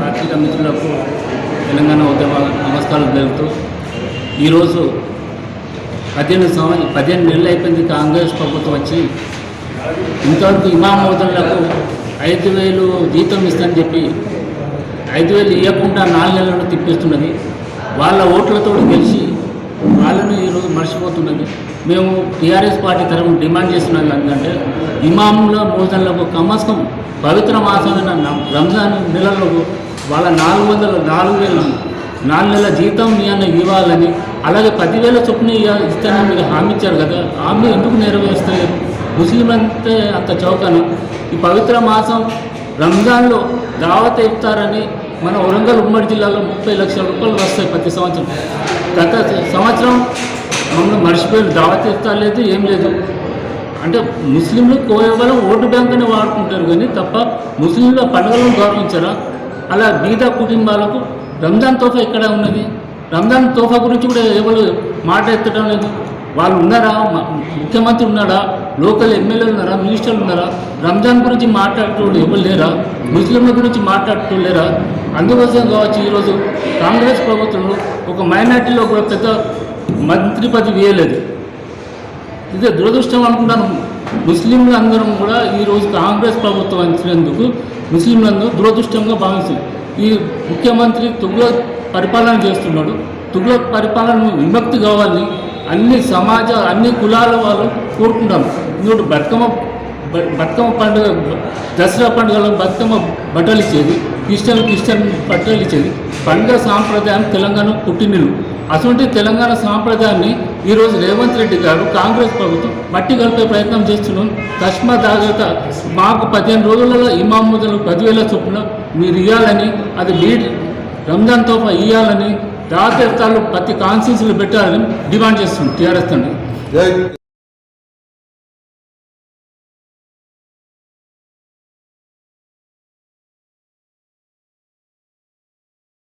పార్టీల మిత్రులకు తెలంగాణ ఉద్యమ నమస్కారం తెలుపుతూ ఈరోజు పద్దెనిమిది సంవత్సరం పదిహేను నెలలు అయిపోయింది కాంగ్రెస్ ప్రభుత్వం వచ్చి. ఇంతవరకు ఇమాం మోదన్లకు ఐదు వేలు జీతం ఇస్తానని చెప్పి ఐదు వేలు ఇవ్వకుండా నాలుగు నెలలను తిప్పిస్తున్నది. వాళ్ళ ఓట్లతో గెలిచి వాళ్ళను ఈరోజు మర్చిపోతున్నది. మేము టీఆర్ఎస్ పార్టీ తరఫున డిమాండ్ చేస్తున్నాం ఏంటంటే ఇమాముల మోదన్లకు కమస్కం పవిత్ర మాసమైన రంజాన్ నెలలో వాళ్ళ నాలుగు వందల నాలుగు వేల నాలుగు నెలల జీతం మీ అన్న ఇవ్వాలని అలాగే పదివేల చొప్పున ఇస్తానని మీరు హామీ ఇచ్చారు కదా హామీ ఎందుకు నెరవేరుస్తలేరు ముస్లింలంతే అంత చౌకను. ఈ పవిత్ర మాసం రంజాన్లో దావత్ ఇస్తారని మన వరంగల్ ఉమ్మడి జిల్లాలో ముప్పై లక్షల రూపాయలు వస్తాయి ప్రతి సంవత్సరం. గత సంవత్సరం మమ్మల్ని మర్చిపోయిన దావత్ ఇఫ్తార్ లేదు ఏం లేదు. అంటే ముస్లింలు కేవలం ఓటు బ్యాంక్ అని వాడుకుంటారు కానీ తప్ప ముస్లింల పండుగలను గౌరవించరా? అలా బీద కుటుంబాలకు రంజాన్ తోఫా ఎక్కడ ఉన్నది? రంజాన్ తోఫా గురించి కూడా ఎవరు మాట ఎత్తడం లేదు. వాళ్ళు ఉన్నారా? ముఖ్యమంత్రి ఉన్నాడా? లోకల్ ఎమ్మెల్యేలు ఉన్నారా? మినిస్టర్లు ఉన్నారా? రంజాన్ గురించి మాట్లాడేటోళ్ళు ఎవరు లేరా? ముస్లింల గురించి మాట్లాడేటోళ్ళు లేరా? అందుకోసం కావచ్చు ఈరోజు కాంగ్రెస్ ప్రభుత్వంలో ఒక మైనార్టీలో కూడా పెద్ద మంత్రి పదవి వేయలేదు ఇదే దురదృష్టం అనుకుంటాను. ముస్లింలు అందరం కూడా ఈరోజు కాంగ్రెస్ ప్రభుత్వం అంచినందుకు ముస్లింలందరూ దురదృష్టంగా భావించారు. ఈ ముఖ్యమంత్రి తుగ్లక్ పరిపాలన చేస్తున్నాడు. తుగ్లక్ పరిపాలన విముక్తి కావాలని అన్ని సమాజ అన్ని కులాల వాళ్ళు కోరుకుంటారు ఇంకోటి బతుకమ్మ బతుకమ్మ పండుగ దసరా పండుగలో బతుకమ్మ బట్టలు ఇచ్చేది క్రిస్టియన్ క్రిస్టియన్ బట్టలు ఇచ్చేది. పండుగ సాంప్రదాయం తెలంగాణ పుట్టినిల్లు. అటువంటి తెలంగాణ సాంప్రదాయాన్ని ఈరోజు రేవంత్ రెడ్డి గారు కాంగ్రెస్ ప్రభుత్వం మట్టి కలిపే ప్రయత్నం చేస్తున్నాం. తస్మా జాగ్రత్త. మాకు పదిహేను రోజులలో ఇమాం ముదలు పదివేల చొప్పున మీరు ఇవ్వాలని అది బీడ్ రంజాన్ తోఫా ఇవ్వాలని దాతెత్తాలు ప్రతి కాన్స్టిట్యూన్సీలు పెట్టాలని డిమాండ్ చేస్తుంది టీఆర్ఎస్ తండ్రి